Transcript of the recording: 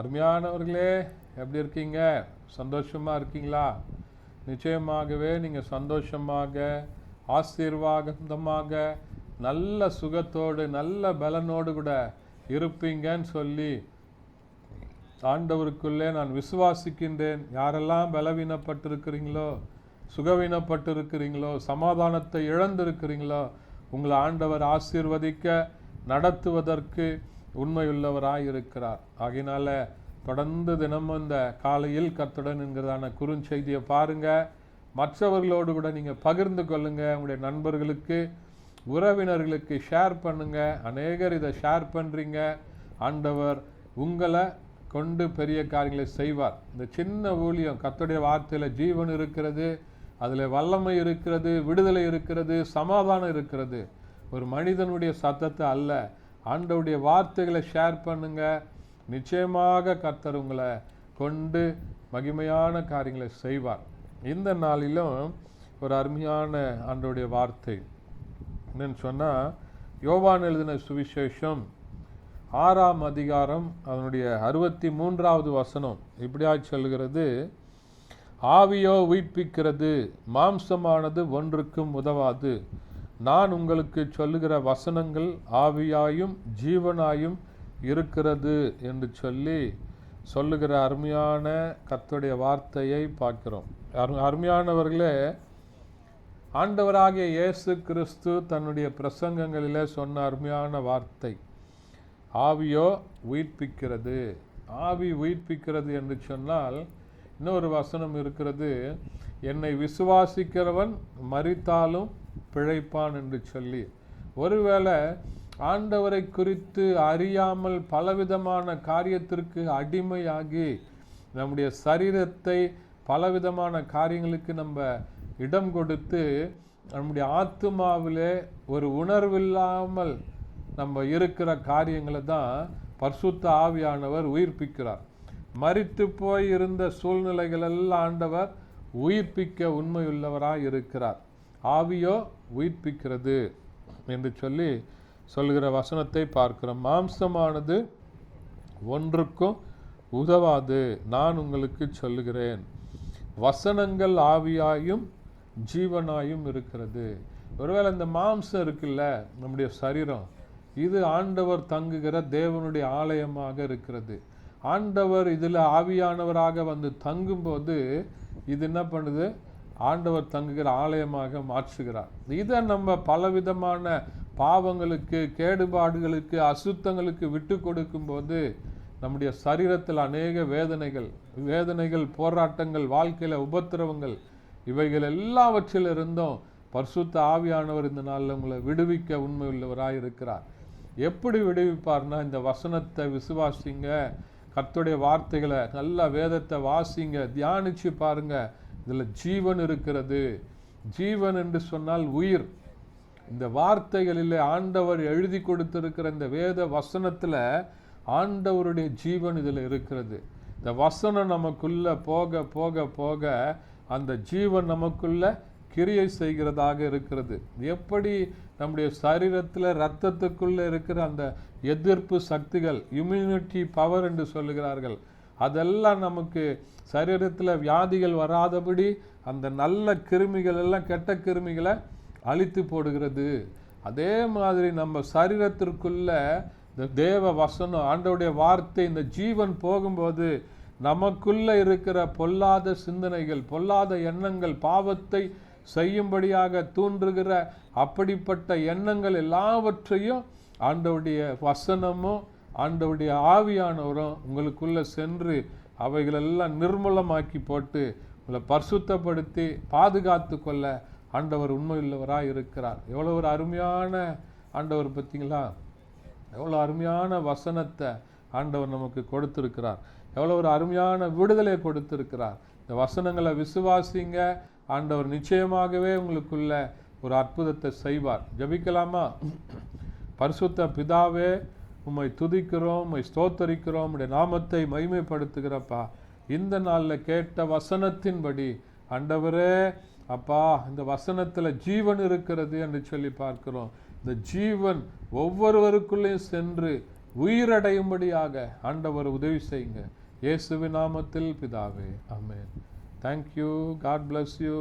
அருமையானவர்களே எப்படி இருக்கீங்க? சந்தோஷமாக இருக்கீங்களா? நிச்சயமாகவே நீங்கள் சந்தோஷமாக ஆசீர்வாதமாக நல்ல சுகத்தோடு நல்ல பலனோடு கூட இருப்பீங்கன்னு சொல்லி ஆண்டவருக்குள்ளே நான் விசுவாசிக்கின்றேன். யாரெல்லாம் பலவீனப்பட்டிருக்கிறீங்களோ சுகவீனப்பட்டிருக்கிறீங்களோ சமாதானத்தை இழந்திருக்கிறீங்களோ உங்களை ஆண்டவர் ஆசீர்வதிக்க நடத்துவதற்கு உண்மையுள்ளவராய் இருக்கிறார் ஆகையினால தொடர்ந்து தினமும் இந்த காலையில் கத்துடன் என்கிறதான குறுஞ்செய்தியை பாருங்கள் மற்றவர்களோடு கூட நீங்கள் பகிர்ந்து கொள்ளுங்கள் உங்களுடைய நண்பர்களுக்கு உறவினர்களுக்கு ஷேர் பண்ணுங்கள் அநேகர் இதை ஷேர் பண்ணுறீங்க ஆண்டவர் உங்களை கொண்டு பெரிய காரியங்களை செய்வார். இந்த சின்ன ஊழியம் கத்துடைய வார்த்தையில் ஜீவன் இருக்கிறது அதில் வல்லமை இருக்கிறது விடுதலை இருக்கிறது சமாதானம் இருக்கிறது. ஒரு மனிதனுடைய சத்தத்தை அல்ல. ஆண்டவுடைய வார்த்தைகளை ஷேர் பண்ணுங்க. நிச்சயமாக கர்த்தர் உங்களை கொண்டு மகிமையான காரியங்களை செய்வார். இந்த நாளிலும் ஒரு அருமையான ஆண்டோடைய வார்த்தை. என்னன்னு சொன்னால் யோவான் எழுதின சுவிசேஷம் ஆறாம் அதிகாரம் அதனுடைய அறுபத்தி மூன்றாவது வசனம். இப்படியா சொல்கிறது ஆவியோ உயிர்ப்பிக்கிறது மாம்சமானது ஒன்றுக்கும் உதவாது. நான் உங்களுக்கு சொல்லுகிற வசனங்கள் ஆவியாயும் ஜீவனாயும் இருக்கிறது என்று சொல்லி சொல்லுகிற அருமையான கத்துடைய வார்த்தையை பார்க்கிறோம். அரு அருமையானவர்களே ஆண்டவராகிய இயேசு கிறிஸ்து தன்னுடைய பிரசங்கங்களில் சொன்ன அருமையான வார்த்தை ஆவியோ உயிர்ப்பிக்கிறது. ஆவி உயிர்ப்பிக்கிறது என்று சொன்னால் இன்னொரு வசனம் இருக்கிறது என்னை விசுவாசிக்கிறவன் மறித்தாலும் பிழைப்பான் என்று சொல்லி. ஒருவேளை ஆண்டவரை குறித்து அறியாமல் பலவிதமான காரியத்திற்கு அடிமையாகி நம்முடைய சரீரத்தை பலவிதமான காரியங்களுக்கு நம்ம இடம் கொடுத்து நம்முடைய ஆத்மாவிலே ஒரு உணர்வில்லாமல் நம்ம இருக்கிற காரியங்களை தான் பர்சுத்த ஆவியானவர் உயிர்ப்பிக்கிறார். மறித்து போய் இருந்த சூழ்நிலைகளெல்லாம் ஆண்டவர் உயிர்ப்பிக்க உண்மையுள்ளவராக இருக்கிறார். ஆவியோ உயிர்ப்பிக்கிறது என்று சொல்லி சொல்கிற வசனத்தை பார்க்கிறோம். மாம்சமானது ஒன்றுக்கும் உதவாது. நான் உங்களுக்கு சொல்லுகிறேன். வசனங்கள் ஆவியாயும் ஜீவனாயும் இருக்கிறது. ஒருவேளை இந்த மாம்சம் இருக்குல்ல நம்முடைய சரீரம். இது ஆண்டவர் தங்குகிற தேவனுடைய ஆலயமாக இருக்கிறது. ஆண்டவர் இதில் ஆவியானவராக வந்து தங்கும்போது இது என்ன பண்ணுது? ஆண்டவர் தங்குகிற ஆலயமாக மாற்றுகிறார். இதை நம்ம பலவிதமான பாவங்களுக்கு கேடுபாடுகளுக்கு அசுத்தங்களுக்கு விட்டு கொடுக்கும்போது நம்முடைய சரீரத்தில் அநேக வேதனைகள் வேதனைகள் போராட்டங்கள் வாழ்க்கையில் உபத்திரவங்கள் இவைகள் எல்லாவற்றிலிருந்தும் பரிசுத்த ஆவியானவர் இந்த நாளில் உங்களை விடுவிக்க உண்மை உள்ளவராக இருக்கிறார். எப்படி விடுவிப்பார்னா இந்த வசனத்தை விசுவாசிங்க கர்த்தருடைய வார்த்தைகளை நல்ல வேதத்தை வாசிங்க தியானிச்சு பாருங்கள் இதில் ஜீவன் இருக்கிறது. ஜீவன் என்று சொன்னால் உயிர். இந்த வார்த்தைகளில் ஆண்டவர் எழுதி கொடுத்திருக்கிற இந்த வேத வசனத்தில் ஆண்டவருடைய ஜீவன் இதில் இருக்கிறது. இந்த வசனம் நமக்குள்ளே போக போக போக அந்த ஜீவன் நமக்குள்ளே கிரியை செய்கிறதாக இருக்கிறது. எப்படி நம்முடைய சரீரத்தில் ரத்தத்துக்குள்ளே இருக்கிற அந்த எதிர்ப்பு சக்திகள் இம்யூனிட்டி பவர் என்று சொல்லுகிறார்கள். அதெல்லாம் நமக்கு சரீரத்தில் வியாதிகள் வராதபடி அந்த நல்ல கிருமிகள் எல்லாம் கெட்ட கிருமிகளை அழித்து போடுகிறது. அதே மாதிரி நம்ம சரீரத்திற்குள்ள இந்த தேவ வசனம் ஆண்டவுடைய வார்த்தை இந்த ஜீவன் போகும்போது நமக்குள்ளே இருக்கிற பொல்லாத சிந்தனைகள் பொல்லாத எண்ணங்கள் பாவத்தை செய்யும்படியாக தூண்டுகிற அப்படிப்பட்ட எண்ணங்கள் எல்லாவற்றையும் ஆண்டவுடைய வசனமும் ஆண்டவுடைய ஆவியானவரும் உங்களுக்குள்ளே சென்று அவைகளெல்லாம் நிர்மூலமாக்கி போட்டு உங்களை பரிசுத்தப்படுத்தி பாதுகாத்து கொள்ள ஆண்டவர் உண்மையுள்ளவராக இருக்கிறார். எவ்வளோ ஒரு அருமையான ஆண்டவர் பார்த்தீங்களா? எவ்வளோ அருமையான வசனத்தை ஆண்டவர் நமக்கு கொடுத்துருக்கிறார். எவ்வளோ ஒரு அருமையான விடுதலை கொடுத்துருக்கிறார். இந்த வசனங்களை விசுவாசிங்க. ஆண்டவர் நிச்சயமாகவே உங்களுக்குள்ள ஒரு அற்புதத்தை செய்வார். ஜபிக்கலாமா? பரிசுத்த பிதாவே உம்மை துதிக்கிறோம் உம்மை ஸ்தோத்தரிக்கிறோம் உடைய நாமத்தை மகிமைப்படுத்துகிறப்பா. இந்த நாளில் கேட்ட வசனத்தின்படி ஆண்டவரே அப்பா இந்த வசனத்தில் ஜீவன் இருக்கிறது என்று சொல்லி பார்க்கிறோம். இந்த ஜீவன் ஒவ்வொருவருக்குள்ளேயும் சென்று உயிரடையும்படியாக ஆண்டவர் உதவி செய்யுங்க. இயேசுவி நாமத்தில் பிதாவே amen thank you God bless you